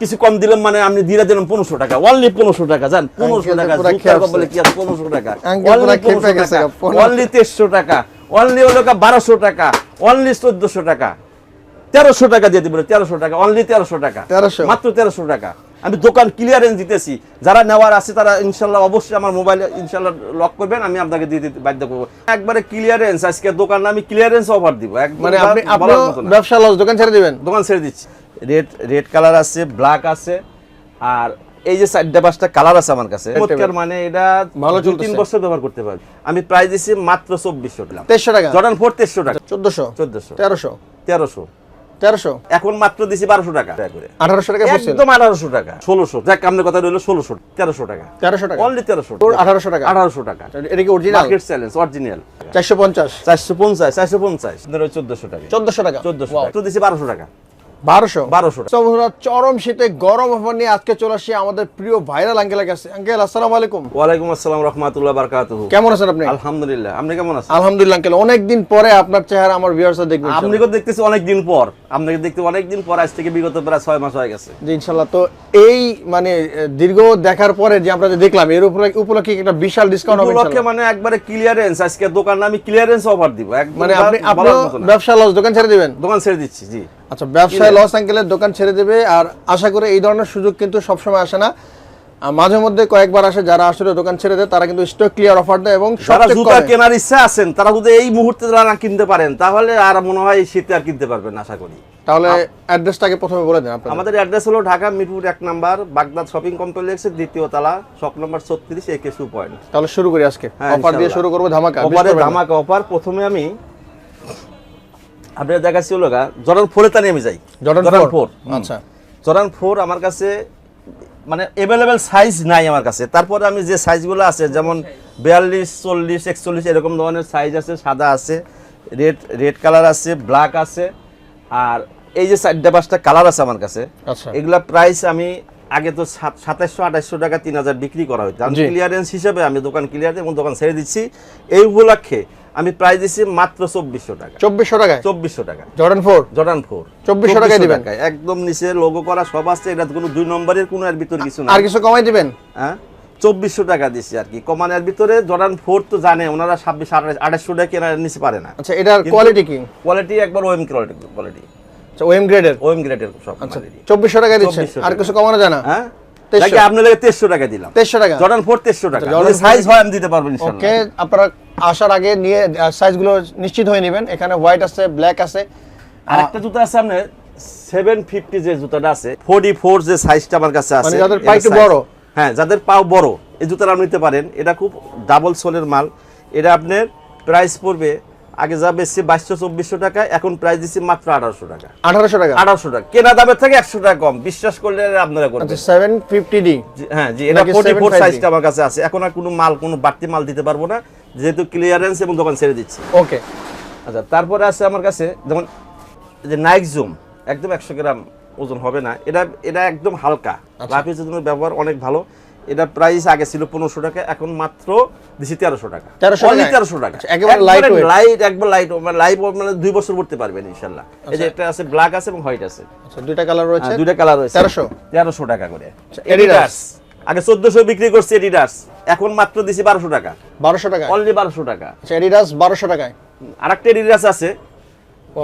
কিছু কম দিলাম মানে আমি দিয়ে দিলাম পনেরোশো টাকা। অনলি পনেরোশো টাকা জান? পনেরোশো টাকা কি আছে পনেরোশো টাকা। অনলি তেইশশো টাকা অনলি হলো বারোশো টাকা অনলি চোদ্দশো টাকা। তেরোশো টাকা দিয়ে দিবেন তেরোশো টাকা অনলি তেরোশো টাকা। 1300 মাত্র তেরোশো টাকা। আমি দোকান ক্লিয়ারেন্স দিতেছি। যারা নেওয়ার আছে তারা ইনশাল্লাহ অবশ্যই আমার মোবাইলে ইনশাল্লাহ লক করবেন আমি আপনাকে দিয়ে দিতে বাধ্য করব। একবারে ক্লিয়ারেন্স আজকে দোকান আমি ক্লিয়ারেন্স অফার দিব। একদম মানে আপনি। ব্যবসা লস দোকান ছেড়ে দিবেন? দোকান ছেড়ে দিচ্ছি। রেড রেড কালার আছে ব্ল্যাক আছে আর এই যে চারটা পাঁচটা কালার আছে আমার কাছে। চমৎকার মানে এটা ভালো দু তিন বছর ব্যবহার করতে পারবে। আমি প্রাইস দিছি মাত্র চব্বিশশো টাকা তেইশশো টাকা? জর্ডান ফোর তেইশশো টাকা। চোদ্দশো? চোদ্দশো। তেরোশো? তেরোশো। তেরোশো? এখন মাত্র দিছি বারোশো টাকা। আঠারোশো টাকা একদম আঠারোশো টাকা। ষোলোশো। যাক আপনার কথা রইল ষোলোশো তেরোশো টাকা। তেরোশো টাকা। অনলি তেরোশো। তোর আঠারোশো টাকা। আঠারোশো টাকা। এটা কি অরিজিনাল মার্কেট চ্যালেঞ্জ অরিজিনাল চারশো পঞ্চাশ। চারশো পঞ্চাশ চারশো পঞ্চাশ। চোদ্দশো টাকা। চোদ্দশো টাকা। চোদ্দশো দিছি বারোশো টাকা। বারোশো। বারোশো টাকা। So, বন্ধুরা, চরম শীতে গরম অফার নিয়ে আজকে চলে আসি আমাদের প্রিয় ভাইরাল আঙ্কেলের কাছে। আঙ্কেল আসসালামু আলাইকুম। ওয়ালাইকুম আসসালাম রহমতুল্লাহ বারকাতুহু। কেমন আছেন আপনি? আলহামদুলিল্লাহ। আপনি কেমন আছেন? আলহামদুলিল্লাহ আঙ্কেল অনেকদিন পরে আপনার চেহারা আমার ভিউয়ার্সরা দেখবেন আপনাকে দেখতেছি অনেক দিন পর। আপনাকে দেখতে অনেক দিন পর আজ থেকে বিগত প্রায় ছয় মাস হয়ে গেছে। জি তো এই মানে দীর্ঘ দেখার পরে যে আমরা যে দেখলাম এর উপরে উপলক্ষে একটা বিশাল ডিসকাউন্ট হবে উপলক্ষে মানে একবারে ক্লিয়ারেন্স আজকে দোকান আমি ক্লিয়ারেন্স অফার দিব। মানে আপনি। ব্যবসা লস দোকান ছেড়ে দিবেন? দোকান ছেড়ে দিচ্ছি জি। আচ্ছা ব্যবসায় লস আঙ্কেলের দোকান ছেড়ে দেবে আর আশা করে এই ধরনের সুযোগ কিন্তু সবসময় আসে না। মাঝে মধ্যে কয়েকবার আসে যারা আসলে দোকান ছেড়ে দেয় তারা কিন্তু স্টক ক্লিয়ার অফার দেয় এবং যারা জুতা। কেনার ইচ্ছা আছেন তারা যদি এই মুহূর্তে যারা না কিনতে পারেন তাহলে আর মনে হয় শীতে আর কিনতে পারবেন আশা করি। তাহলে অ্যাড্রেসটাকে প্রথমে বলে দেন আমাদের অ্যাড্রেস হলো ঢাকা মিরপুর এক নাম্বার বাগদাদ শপিং কমপ্লেক্সের দ্বিতীয় তলা শপ নম্বর ছত্রিশ একে শু পয়েন্ট তাহলে শুরু করি আজকে। হ্যাঁ, অফার দিয়ে শুরু করব ধামাকা অফারে। ধামাকা অফার প্রথমে আমি আপনার দেখাচ্ছি হলো গা জর্ডান ফোরে তানি আমি যাই। Jordan four? আচ্ছা। জর্ডান ফোর আমার কাছে মানে অ্যাভেলেবেল সাইজ নাই আমার কাছে। তারপরে আমি যে সাইজগুলো আছে যেমন বিয়াল্লিশ চল্লিশ একচল্লিশ এরকম ধরনের সাইজ আছে সাদা আছে রেড রেড কালার আছে ব্ল্যাক আছে আর এই যে চারটা পাঁচটা কালার আছে আমার কাছে আচ্ছা। এগুলা প্রাইস আমি আগে তো সাতাশশো আঠাশশো টাকা তিন হাজার বিক্রি করা হইতো। আমি ক্লিয়ারেন্স হিসেবে আমি দোকান ক্লিয়ার এবং দোকান ছেড়ে দিচ্ছি। এই উপলক্ষে আমি প্রাইস দিচ্ছি মাত্র চব্বিশশো টাকা। চব্বিশশো টাকায়? চব্বিশশো টাকা। জর্ডান ফোর জর্ডান ফোর 2400 টাকায় দিবেন? একদম নিচে লোগো করা সব আছে এটা কোনো দুই নম্বরের কোনো এর ভিতরে কিছু না আর কিছু কমাই দিবেন? হ্যাঁ? চব্বিশশো টাকা দিচ্ছি আর কি। কমানের ভিতরে জর্ডান ফোর তো জানে ওনারা ছাব্বিশ আঠাশশো টাকা কেনার নিচে পারে না। আচ্ছা এটার কোয়ালিটি কি? কোয়ালিটি একবার ওএম কোয়ালিটি কোয়ালিটি আচ্ছা ওএম গ্রেডের ওএম গ্রেডের সব আচ্ছা quality। চব্বিশশো টাকায় দিচ্ছেন আর কিছু কমানো যায় না? হ্যাঁ? 2300 নাকি আপনার টাকা দিলাম? তেইশশো টাকা? জর্ডান ফোর তেইশশো টাকা। আচ্ছা, সাইজ হয় আমি দিতে পারব ইনশাল্লাহ। ওকে আপনারা আসার আগে নিয়ে সাইজগুলো নিশ্চিত হয়ে নেবেন। এখানে হোয়াইট আছে ব্ল্যাক আছে। আরেকটা জুতা আছে আপনার সেভেন ফিফটি যে জুতাটা আছে ফোর্টি ফোর যে সাইজটা আমার কাছে আছে মানে যাদের পা একটু বড়। হ্যাঁ যাদের পাও বড় এই জুতাটা আপনি নিতে পারেন। এটা খুব ডাবল সোলের মাল। এটা আপনার প্রাইস পড়বে আগে যা বেশি বাইশশো চব্বিশশো টাকা এখন প্রাইস দিচ্ছি মাত্র আঠারোশো টাকা। আঠারোশো টাকা? আঠারোশো টাকা। কেনা দামের থেকে একশো টাকা কম। বিশ্বাস করলে আপনারা করবেন। আচ্ছা সেভেন ফিফটি ডি হ্যাঁ জি এটা ফোর্টি ফোর সাইজটা আমার কাছে আছে। এখন আর কোনো মাল কোনো বাড়তি মাল দিতে পারব না। যেহেতু ক্লিয়ারেন্স এবং দোকান ছেড়ে দিচ্ছি। ওকে। আচ্ছা তারপরে আছে আমার কাছে যেমন যে নাইক জুম একদম একশো গ্রাম ওজন হবে না। এটা এটা একদম হালকা। আচ্ছা। লাফিজের জন্য ব্যবহার অনেক ভালো। এটা প্রাইস আগে ছিল পনেরোশো টাকা এখন মাত্র দিছি তেরোশো টাকা। 1300 Only টাকায়? 1300 টাকা। আচ্ছা, একেবারে লাইট একবার লাইট মানে লাইট মানে দুই বছর পড়তে পারবেন ইনশাল্লাহ। এই যে একটা আছে ব্ল্যাক আছে এবং হোয়াইট আছে। আচ্ছা দুইটা কালার রয়েছে? হ্যাঁ, দুইটা কালার রয়েছে। 1300 তেরোশো টাকা করে। এডিডাস আগে চোদ্দশো বিক্রি করছে এডিডাস এখন মাত্র দিছি বারোশো টাকা। বারোশো টাকা? অনলি বারোশো টাকা। আচ্ছা এডিডাস বারোশো টাকায়? আরেকটা এডিডাস আছে।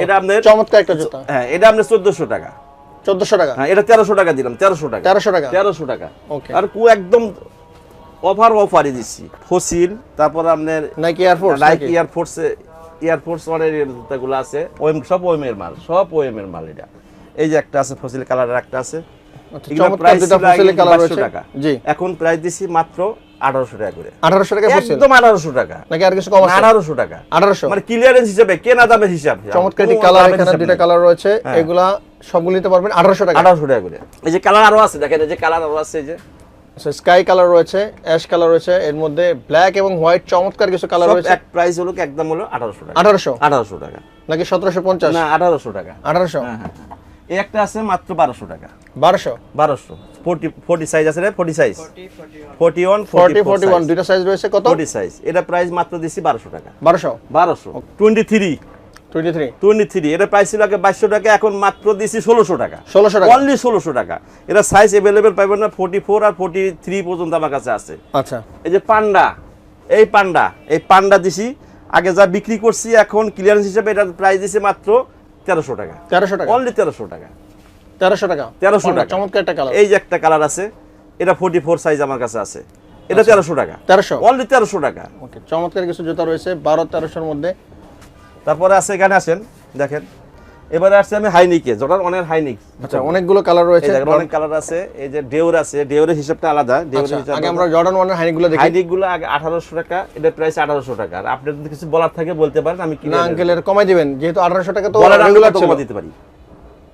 এটা আপনার চমৎকার একটা জুতা। হ্যাঁ এটা আপনার চোদ্দশো টাকা। চোদ্দশো টাকা। হ্যাঁ এটা তেরোশো টাকা দিলাম তেরোশো টাকা। তেরোশো টাকা। তেরোশো টাকা। Okay. আর কু একদম অফার অফারই দিচ্ছি। ফসিল তারপর আপনার Nike Air Force Nike Air Force Air Force ওয়ানের জুতাগুলো আছে। ওএম সব ওএম এর মাল সব ওএম এর মাল এটা। এই যে একটা আছে ফসিল কালারের একটা আছে। আচ্ছা, চমৎকার দুটো ছিল কালার 2200 জি। এখন প্রাইস দিছি মাত্র আঠারোশো টাকা করে। আঠারোশো টাকা ফসিল। একদম আঠারোশো টাকা। নাকি আর কিছু কম আছে? আঠারোশো টাকা। আঠারোশো। মানে ক্লিয়ারেন্স হিসাবে কেনা দামের হিসাব। চমৎকার কালার এখানে দুইটা কালার রয়েছে। হ্যাঁ। এগুলা সবগুলো নিতে পারবেন আঠারোশো টাকা। আঠারোশো টাকা করে। এই যে কালার আরও আছে দেখেন এই যে কালার আরও আছে এই যে। স্কাই কালার রয়েছে অ্যাশ কালার রয়েছে এর মধ্যে ব্ল্যাক এবং হোয়াইট চমৎকার কিছু কালার সব রয়েছে। এক প্রাইস হলো কি একদম হলো আঠারোশো টাকা। আঠারোশো? আঠারোশো টাকা। নাকি সতেরোশো পঞ্চাশ? না আঠারোশো টাকা। আঠারোশো? হ্যাঁ হ্যাঁ হ্যাঁ। এই একটা আছে মাত্র বারোশো টাকা। বারোশো? বারোশো। ফোর্টি ফোর্টি সাইজ আছে রে forty size forty one forty forty one দুইটা সাইজ রয়েছে কত? ফোর্টি সাইজ এটা প্রাইস মাত্র দিছি বারোশো টাকা। বারোশো? বারোশো। Twenty three twenty three twenty three এটা প্রাইস ছিল আগে বাইশশো টাকা এখন মাত্র টাকা। ষোলোশো টাকা। অনলি ষোলোশো টাকা। এটা সাইজ অ্যাভেলেবেল পাবেন না ফোর্টি ফোর আর ফোর্টি থ্রি পর্যন্ত আমার কাছে আছে। আচ্ছা। এই যে পান্ডা এই পান্ডা এই পান্ডা দিছি। আগে যা বিক্রি করছি এখন ক্লিয়ারেন্স হিসেবে এটা প্রাইস দিছি মাত্র তেরোশো টাকা। তেরোশো টাকা। অনলি তেরোশো টাকা। টাকা। 1300 টাকা। চমৎকার একটা কালার এই যে একটা কালার আছে এটা ফোর্টি ফোর সাইজ আমার কাছে আছে। এটা আচ্ছা। তেরোশো টাকা। তেরোশো। অনলি তেরোশো টাকা। ওকে চমৎকার কিছু জুতা রয়েছে বারো তেরোশোর মধ্যে। তারপরে আছে এখানে আসেন দেখেন। এবারে আসছে আমি হাইনিকে জর্ডান অনেক হাইনিক। আচ্ছা অনেকগুলো কালার রয়েছে। দেখেন অনেক কালার আছে। এই যে ডেউর আছে ডেউরের হিসাবটা আলাদা ডেউরের আচ্ছা, হিসাব আগে আমরা জর্ডান ওয়ানের হাইনিকগুলো দেখি। হাইনিকগুলো আগে আঠারোশো টাকা এটা প্রাইস আঠারোশো টাকা। আর আপনি যদি কিছু বলার থাকে বলতে পারেন আমি না কিনে আঙ্কেলের কমাই দিবেন যেহেতু আঠারোশো টাকা তো রেগুলার ছিল। দিতে পারি?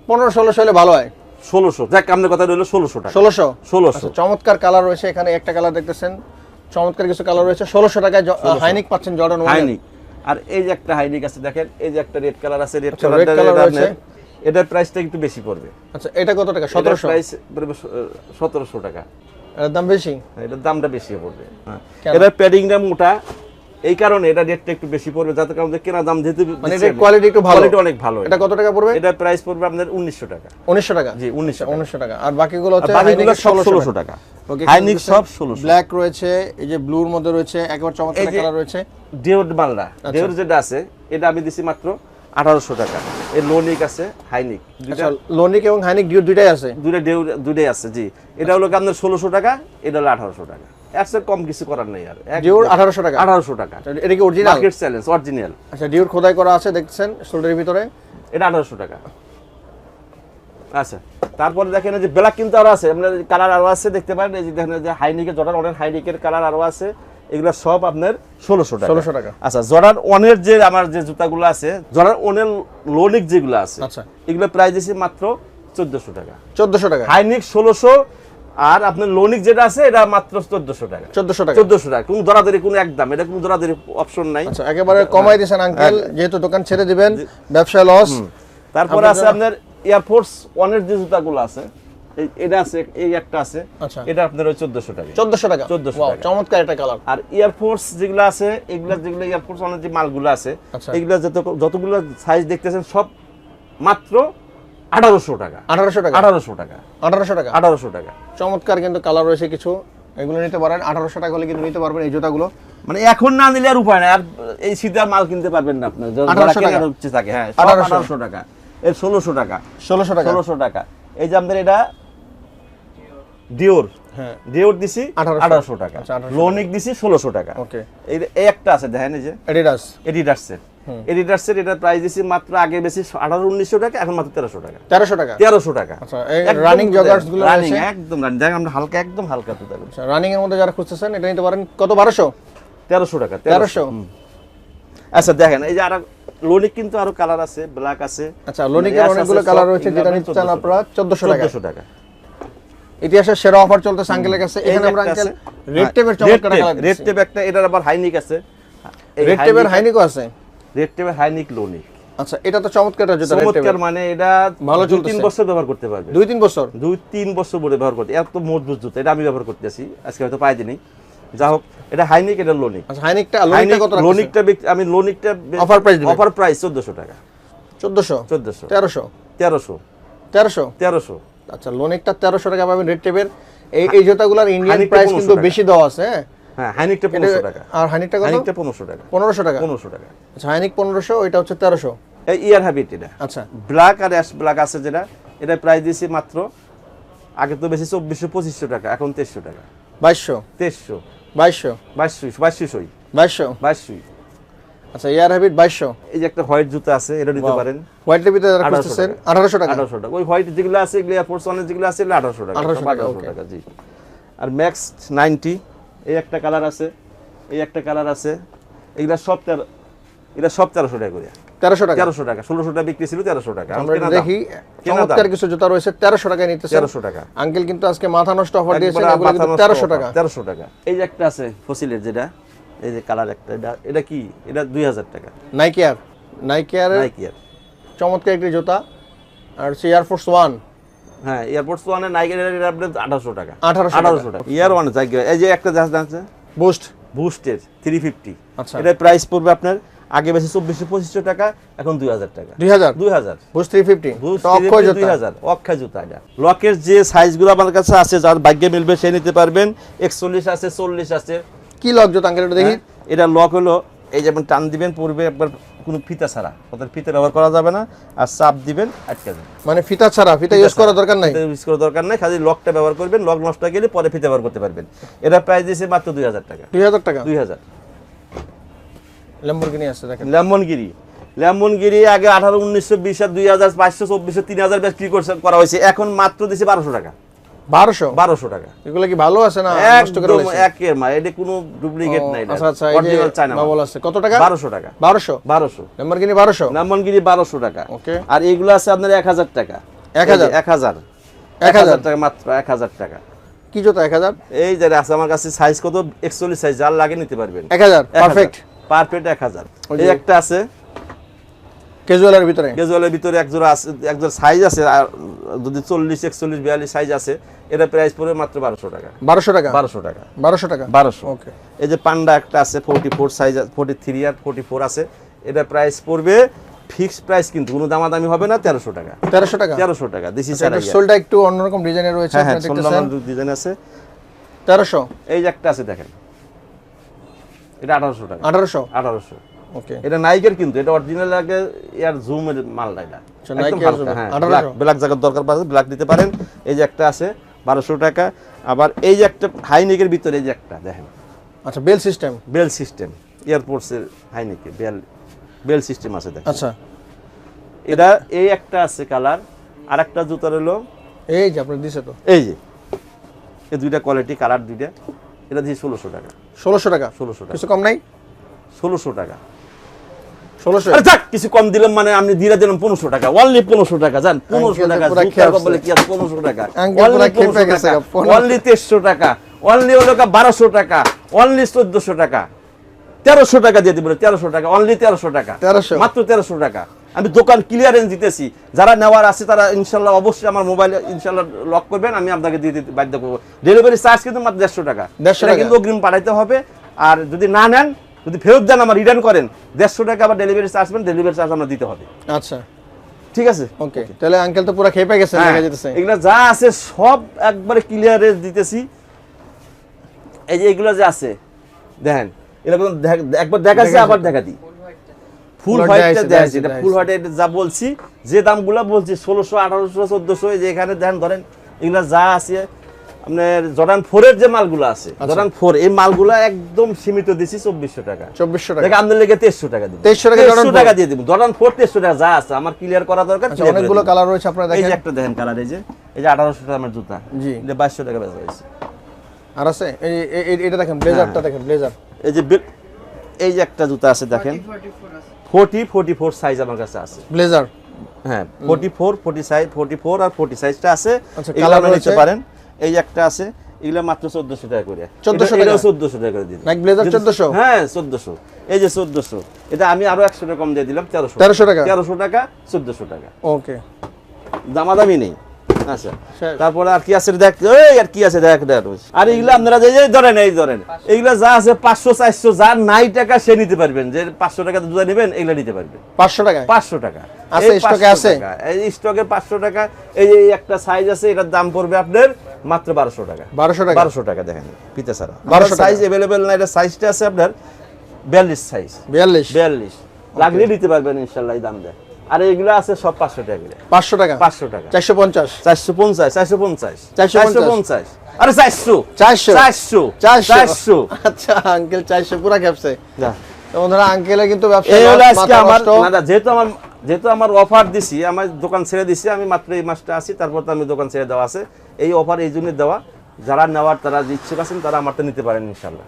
পনেরো ষোলোশো হলে ভালো হয়। ষোলোশো যাক আপনার কথা রইল ষোলোশো টাকা। ষোলোশো? ষোলোশো। আচ্ছা চমৎকার কালার রয়েছে এখানে একটা কালার দেখতেছেন। চমৎকার কিছু কালার রয়েছে। ষোলোশো টাকায় হাইনিক পাচ্ছেন জর্ডান ওয়ান হাইনিক। আর এই যে একটা হাইনিক আছে দেখেন এই যে একটা রেড কালার আছে রেড কালার। এটার প্রাইসটা একটু বেশি পড়বে। আচ্ছা এটা কত টাকা? সতেরোশো? প্রাইস পড়বে সতেরোশো টাকা। এর দাম বেশি? এটার দামটা বেশি পড়বে। হ্যাঁ। এটার প্যাডিংটা মোটা এই কারণে এটা রেটটা একটু বেশি পড়বে যাতে কারণে কেনা দাম যেহেতু মানে এটার quality একটু ভালো। কোয়ালিটি অনেক ভালো এটা। কত টাকা পড়বে? এটা প্রাইস পড়বে আপনার উনিশশো টাকা। উনিশশো টাকা? জি উনিশশো উনিশশো টাকা। আর বাকিগুলো হচ্ছে বাকিগুলো সব ষোলোশো টাকা। হাইনিক সব ষোলোশো। ব্ল্যাক রয়েছে এই যে ব্লুর মধ্যে রয়েছে একবার চমৎকার কালার রয়েছে। ডিওর মালটা। ডিওর যেটা আছে এটা আমি দিছি মাত্র আঠারোশো টাকা। এই লোনিক আছে হাইনিক দুইটা আচ্ছা লোনিক এবং হাইনিক ডিউ দুইটাই আছে? দুইটা ডেউ দুইটাই আছে জি। এটা হলো আপনার ষোলোশো টাকা এটা হলো আঠারোশো টাকা। এর কম কিছু করার নেই আর। ডিউর আঠারোশো টাকা? আঠারোশো টাকা। আচ্ছা, এটা কি অরিজিনাল মার্কেট চ্যালেঞ্জ অরিজিনাল আচ্ছা ডিউর খোদাই করা আছে দেখছেন শোল্ডারের ভিতরে? এটা আঠারোশো টাকা। আচ্ছা তারপরে দেখেন যে ব্ল্যাক কিন্তু আরও আছে। আপনার কালার আরও আছে দেখতে পারেন। এই যে দেখেন যে হাইনিকের জর্ডান অনেক হাইনিকের কালার আরও আছে। এগুলো সব আপনার ষোলোশো টাকা। 1600 টাকা। আচ্ছা জর্ডান ওয়ানের যে আমার যে জুতাগুলো আছে জর্ডান ওয়ানের লোনিক যেগুলো আছে আচ্ছা। এগুলো প্রাইস দিয়েছি মাত্র চোদ্দশো টাকা। চোদ্দশো টাকা। হাইনিক ষোলোশো আর আপনার লোনিক যেটা আছে এটা মাত্র চোদ্দশো টাকা। চোদ্দশো টাকা। চোদ্দশো টাকা। কোনো দরাদরি কোনো একদম। এটা কোনো দরাদরি অপশন নাই। আচ্ছা একেবারে কমাই দিয়েছেন আঙ্কেল যেহেতু দোকান ছেড়ে দিবেন ব্যবসায় লস তারপরে আছে আপনার- এয়ারফোর্স ওয়ানের যে জুতাগুলো আছে এই- এটা আছে এই একটা আছে। এটা আপনার ওই চোদ্দশো টাকা। চোদ্দশো টাকা। 1400 টাকা। চমৎকার একটা কালার আর এয়ারফোর্স যেগুলো আছে এগুলা যেগুলো এয়ারফোর্স ওয়ানের যে মালগুলো আছে। এগুলো যত যতগুলো সাইজ দেখতেছেন সব মাত্র আঠারোশো টাকা। আঠারোশো টাকা? আঠারোশো টাকা। আঠারোশো টাকা? আঠারোশো টাকা। চমৎকার কিন্তু কালার রয়েছে কিছু। এগুলো নিতে পারেন। আঠারোশো টাকা হলে কিন্তু নিতে পারবেন এই জুতাগুলো। মানে এখন না নিলে আর উপায় নাই। আর এই শীতের মাল কিনতে পারবেন না আপনার যারা 1800 টাকা। ইচ্ছে থাকে। হ্যাঁ আঠারোশো। টাকা। এর ষোলোশো টাকা। ষোলোশো টাকা। ষোলোশো টাকা। এই যে আমাদের এটা ডিওর হ্যাঁ। ডিওর দিছি আঠারোশো। টাকা। আচ্ছা, 1800 লোনিক দিছি ষোলোশো টাকা। ওকে। এই এই একটা আছে দেখেন এই যে। এডিডাস এডিডাসের এডিডাসের এটার প্রাইস দিছি মাত্র আগে বেশি আঠারো উনিশশো টাকা এখন মাত্র তেরোশো টাকা। তেরোশো টাকা? তেরোশো টাকা। আচ্ছা, এই একদম running গুলো রয়েছে? একদম রানিং দেখেন আমরা হালকা একদম হালকা তো আচ্ছা রানিং এর মধ্যে যারা খুঁজতেছেন এটা নিতে পারেন কত? বারোশো? তেরোশো টাকা তেরোশো। আচ্ছা দেখেন এই যে আর লোনিক কিন্তু আরও কালার আছে ব্ল্যাক আছে। আচ্ছা লোনিকের Yes আছে, অনেকগুলো কালার রয়েছে যেটা নিতে চান আপনারা চোদ্দশো টাকা। চোদ্দশো টাকা। ইতিহাসের সেরা অফার চলতেছে আঙ্কেলের কাছে। এখানে আমরা আঙ্কেল রেড টেপের চমৎকার কালার red tape একটা এটার আবার হাইনিক আছে। রেড টেপের হাইনিকও আছে। রেড টেপের হাইনিক লোনিক আচ্ছা এটা তো চমৎকার জুতা চমৎকার মানে এটা ভালো দুই তিন বছর ব্যবহার করতে পারবে। দুই তিন বছর? দুই তিন বছর ধরে ব্যবহার করতে এত মজবুত জুতো এটা আমি ব্যবহার করতেছি আজকে হয়তো পাই দিনই যা হোক এটা হাইনিক এটা লোনিক আচ্ছা হাইনিকটা লোনিকটা কত লোনিকটা আমি লোনিকটা অফার প্রাইস টাকা। আচ্ছা লোনিকটা টাকা পাবেন রেড টেপের এই এই জুতাগুলোর ইন্ডিয়ান প্রাইস কিন্তু বেশি দেওয়া আছে হ্যাঁ? হ্যাঁ হাইনিকটা পনেরোশো টাকা। আর হাইনিকটা হাইনিকটা পনেরোশো টাকা। পনেরোশো টাকা? পনেরোশো টাকা। আচ্ছা হাইনিক পনেরোশো ওইটা হচ্ছে তেরোশো। ইয়ার হ্যাবিট এটা। আচ্ছা। ব্ল্যাক আর অ্যাশ ব্ল্যাক আছে যেটা এটা প্রাইস দিয়েছি মাত্র আগে তো বেশি চব্বিশশো পঁচিশশো টাকা এখন তেইশশো টাকা। বাইশশো। তেইশশো। বাইশশো। বাইশশো বাইশশোই। বাইশশো। বাইশশোই। আচ্ছা এয়ার হ্যাবিট বাইশশো। এই যে একটা হোয়াইট জুতা আছে এটা নিতে পারেন। হোয়াইটের ভিতরে যারা 1800 খুঁজতেছেন আঠারোশো টাকা। আঠারোশো টাকা। ওই হোয়াইট যেগুলো আছে এগুলো এয়ারফোর্স ওয়ানের যেগুলো আছে এগুলো আঠারোশো টাকা। 1800 সব টাকা, 1800 okay. টাকা জি। আর ম্যাক্স নাইনটি এই একটা কালার আছে এই একটা কালার আছে। এগুলা সব তেরো এগুলা সব তেরোশো টাকা করে তেরোশো টাকা? তেরোশো টাকা ষোলোশো টাকা বিক্রি ছিল তেরোশো টাকা। আমরা দেখি চমৎকার কিছু জুতা রয়েছে তেরোশো টাকায় তেরোশো টাকা। আঙ্কেল কিন্তু আজকে মাথা নষ্ট অফার দিয়েছেন তেরোশো টাকা। তেরোশো টাকা। এই যে একটা আছে ফসিলের যেটা এই যে কালার একটা এটা এটা কি? এটা দুই হাজার টাকা। নাইকি আর নাইকি আর নাইকি চমৎকার একটি জুতা আর হচ্ছে এয়ারফোর্স ওয়ান হ্যাঁ এয়ারপোর্টস ওয়ানে এটা আপনার আঠারোশো টাকা। 1800 আঠারোশো টাকা। ইয়ার ওয়ান জায়গা এই যে একটা জাহাজ আছে বুস্ট বুস্টের থ্রি ফিফটি আচ্ছা। এটা প্রাইস পড়বে আপনার আগে বেশি চব্বিশশো পঁচিশশো টাকা এখন দুই হাজার টাকা। দুই হাজার? দুই হাজার। বুস থ্রি ফিফটি দুই হাজার। অক্ষয় জুতা এটা লকের যে সাইজগুলো আমার কাছে আছে যার ভাগ্যে মিলবে সে নিতে পারবেন। একচল্লিশ আছে চল্লিশ আছে। কি লক জোতা? আঙ্কেল এটা দেখি। হ্যাঁ, এটা লক হলো এই যেমন টান দিবেন পূর্বে একবার কোনো ফিতা ছাড়া। ওদের ফিতা ব্যবহার করা যাবে না আর চাপ দিবেন আটকে যাবে মানে ফিতা ছাড়া ফিতা ইউজ করার দরকার নাই? ইউজ করার দরকার নাই খালি লকটা ব্যবহার করবেন লক নষ্ট গেলে পরে ফিতা ব্যবহার করতে পারবেন। এটা প্রাইস দিয়েছে মাত্র দুই হাজার টাকা। দুই হাজার টাকা? দুই হাজার। ল্যাম্বরগিনি আছে দেখেন। লেমনগিরি লেমনগিরি আগে আঠারো উনিশশো বিশ আর দুই হাজার পাঁচশো চব্বিশশো তিন হাজার বিক্রি করছে করা হয়েছে। এখন মাত্র দিছে বারোশো টাকা। বারোশো? বারোশো টাকা। এগুলো কি ভালো আছে না নষ্ট করে একদম একের মা এটা কোনো ডুপ্লিকেট নাই আচ্ছা আচ্ছা এই চায়না বাবল আছে। কত টাকা? বারোশো টাকা। বারোশো? বারোশো। ল্যাম্বরগিনি বারোশো? লেমনগিরি বারোশো টাকা। ওকে আর এগুলো আছে আপনার এক হাজার টাকা। এক হাজার? এক হাজার। এক এক হাজার? হাজার? টাকা মাত্র এক হাজার টাকা। কি জোতা এক হাজার? এই যে আছে আমার কাছে সাইজ কত? একচল্লিশ সাইজ যার লাগে নিতে পারবেন। এক হাজার পারফেক্ট পারফেক্ট এক হাজার। ওই এই একটা আছে ক্যাজুয়ালের ভিতরে? ক্যাজুয়ালের ভিতরে একজোড়া আছে একজোড়া সাইজ আছে আর যদি চল্লিশ একচল্লিশ বিয়াল্লিশ সাইজ আছে এটা প্রাইস পড়বে মাত্র বারোশো টাকা। বারোশো টাকা? বারোশো টাকা। বারোশো টাকা? বারোশো। ওকে এই যে পান্ডা একটা আছে forty four size forty three আর ফোর্টি ফোর আছে এটা প্রাইস পড়বে ফিক্সড প্রাইস কিন্তু কোনো দামাদামি হবে না তেরোশো টাকা। তেরোশো টাকা? তেরোশো টাকা ইজ এটার সোলটা একটু অন্যরকম ডিজাইনের রয়েছে হ্যাঁ হ্যাঁ ডিজাইন আছে। তেরোশো? এই যে একটা আছে দেখেন। এটা আঠারোশো টাকা। আঠারোশো? আঠারোশো। এটা নাইকের কিন্তু এটা অরিজিনাল লাগে এর জুমের মালটা এটা। আচ্ছা, একদম Nike এর হালকা, Zoom, 1800 ব্ল্যাক ব্ল্যাক জায়গার দরকার পাবে ব্ল্যাক দিতে পারেন। এই যে একটা আছে বারোশো টাকা। আবার এই যে একটা হাইনেকের ভিতরে এই যে একটা দেখেন। আচ্ছা বেল সিস্টেম বেল সিস্টেম এয়ারপোর্টসের হাইনেকে বেল বেল সিস্টেম আছে দেখেন। আচ্ছা। এটা এই একটা আছে কালার আর একটা জুতা রইল এই যে আপনার দিছে তো। এই যে এই দুইটা কোয়ালিটি কালার দুইটা। এটা দিয়ে ষোলোশো টাকা। ষোলোশো টাকা। ষোলোশো টাকা। কিছু কম নাই? ষোলোশো টাকা। যাক কিছু কম দিলাম মানে আমি দিয়ে দিলাম পনেরোশো টাকা। অনলি পনেরোশো টাকা জান? পনেরোশো টাকা আসছে। কি আছে? পনেরোশো টাকা। Uncle পুরা খেপে গেছে গা, 1500 অনলি তেইশশো টাকা। অনলি হলো বারোশো টাকা। অনলি চোদ্দশো টাকা। তেরোশো টাকা দিয়ে দিব তেরোশো টাকা। অনলি তেরোশো টাকা। 1300 মাত্র তেরোশো টাকা। আমি দোকান ক্লিয়ারেন্স দিতেছি। যারা নেওয়ার আছে তারা ইনশাল্লাহ অবশ্যই আমার মোবাইলে ইনশাল্লাহ লক করবেন। আমি আপনাকে দিয়ে দিতে বাধ্য করব। ডেলিভারি চার্জ কিন্তু মাত্র দেড়শো টাকা। দেড়শো টাকা। কিন্তু অগ্রিম পাঠাইতে হবে। আর যদি না নেন যদি ফেরত দেন আমার রিটার্ন করেন দেড়শো টাকা আবার ডেলিভারি চার্জ পাবেন ডেলিভারি চার্জ আমরা দিতে হবে। আচ্ছা। ঠিক আছে? ওকে তাহলে আঙ্কেল তো পুরো খেপে গেছে হ্যাঁ, দেখা যেতেছে। এগুলো যা আছে সব একবারে ক্লিয়ারে দিতেছি। এই যে এগুলো যে আছে দেখেন এরকম একবার দেখাচ্ছি। আবার দেখা দিই। ফুল হোয়াইটটা দেখাচ্ছি এটা ফুল হোয়াইট যা বলছি যে দামগুলো বলছি ষোলোশো আঠারোশো চোদ্দশো যে এখানে দেখেন ধরেন এগুলো যা আছে আপনার জর্ডান যে মালগুলো আছে আচ্ছা। জর্ডান ফোর এই মালগুলো একদম সীমিত দিছি চব্বিশশো টাকা। চব্বিশশো টাকা। আপনার লেগে তেইশশো টাকা দিব। 2300 টাকা Jordan টাকা দিয়ে দিব। জর্ডান ফোর তেইশশো টাকা যা আছে আমার ক্লিয়ার করা দরকার আচ্ছা অনেকগুলো কালার রয়েছে আপনারা এই যে একটা দেখেন কালার এই যে এই যে আঠারোশো টাকা আমার জুতা। জি। বাইশশো টাকা বেচা হয়েছে। আর আছে এই এটা দেখেন ব্লেজারটা হ্যাঁ। দেখেন ব্লেজার এই যে এই যে একটা জুতা আছে দেখেন। ফোর্টি ফোর্টি ফোর সাইজ আমার কাছে আছে। ব্লেজার হ্যাঁ forty four forty size forty four আর ফোর্টি সাইজটা আছে। আচ্ছা, colour আপনারা নিতে পারেন। এই একটা আছে এগুলো মাত্র চোদ্দশো টাকা করে। 1400 এটা- এটাও টাকা? চোদ্দশো টাকা করে Blazer 1400? হ্যাঁ চোদ্দশো। এই যে চোদ্দশো। এটা আমি আরও একশো টাকা কম দিয়ে দিলাম তেরোশো। 1300 টাকা? তেরোশো টাকা চোদ্দশো টাকা। ওকে দামাদামি নেই। আচ্ছা। তারপরে আর কি আছে দেখ এই আর কি আছে দেখ দেখ। আর এগুলো আপনারা যে ধরেন এই ধরেন। এগুলো যা আছে পাঁচশো চারশো যার নাই টাকা সে নিতে পারবেন। যে পাঁচশো টাকা জুতা নেবেন এগুলো নিতে পারবেন। পাঁচশো টাকায়? পাঁচশো টাকা। আছে, এই স্টকে আছে? এই স্টকে পাঁচশো টাকা। এই যে এই একটা সাইজ আছে এটার দাম পড়বে আপনার মাত্র বারোশো টাকা। 1200 টাকা? বারোশো টাকা দেখেন পিতে ছাড়া। 1200 টাকা। সাইজ অ্যাভেলেবেল না এটা সাইজটা আছে আপনার বিয়াল্লিশ সাইজ বিয়াল্লিশ? বিয়াল্লিশ। লাগলে নিতে পারবেন ইনশাল্লাহ দাম দেয়। আর এইগুলো আছে সব পাঁচশো টাকা পাঁচশো টাকা? পাঁচশো টাকা। চারশো পঞ্চাশ? চারশো পঞ্চাশ চারশো পঞ্চাশ। 450 পঞ্চাশ? আরে চারশো। 400 চারশো। চারশো? চারশো। আচ্ছা আঙ্কেল চারশো পুরা খেপছে বন্ধুরা আঙ্কেলের কিন্তু ব্যবসা এই হলো আজকে আমার না, যেহেতু আমার যেহেতু আমার অফার দিছি আমার দোকান ছেড়ে দিছি আমি মাত্র এই মাসটা আছি তারপর তো আমি দোকান ছেড়ে দেওয়া আছে। এই অফার এই জন্য দেওয়া। যারা নেওয়ার তারা যে ইচ্ছুক আছেন তারা আমারটা নিতে পারেন ইনশাল্লাহ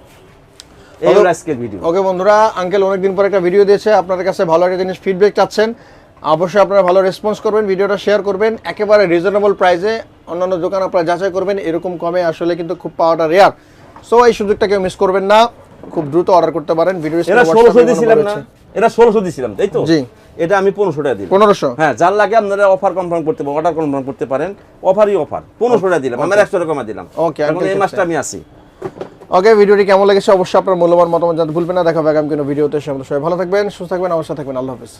এই আজকের ভিডিও ওকে বন্ধুরা আঙ্কেল অনেকদিন পর একটা ভিডিও দিয়েছে। আপনাদের কাছে ভালো একটা জিনিস ফিডব্যাক চাচ্ছেন। অবশ্যই আপনারা ভালো রেসপন্স করবেন ভিডিওটা শেয়ার করবেন। একেবারে রিজনেবল প্রাইসে অন্যান্য দোকান আপনারা যাচাই করবেন। এরকম কমে আসলে কিন্তু খুব পাওয়াটা রেয়ার সো এই সুযোগটা কেউ মিস করবেন না। খুব দ্রুত অর্ডার করতে পারেন। ভিডিও ষোলোশো দিয়েছিলাম না। এরা ষোলোশো দিয়েছিলাম তাই তো? জি। এটা আমি পনেরোশো টাকা দিই পনেরোশো। হ্যাঁ যার লাগে আপনারা অফার কনফার্ম করতে পারেন অর্ডার কনফার্ম করতে পারেন অফারই অফার পনেরোশো টাকা দিলাম আমার একশো টাকা দিলাম। ওকে এখন এই মাসটা আমি আসি ওকে ভিডিওটি কেমন লেগেছে? অবশ্যই আপনার মূল্যবান মতামত জানতে ভুলবেন না। দেখা হবে আগামী কোনো ভিডিওতে। সবাই ভালো থাকবেন সুস্থ থাকবেন আমার সাথে থাকবেন। আল্লাহ হাফিজ।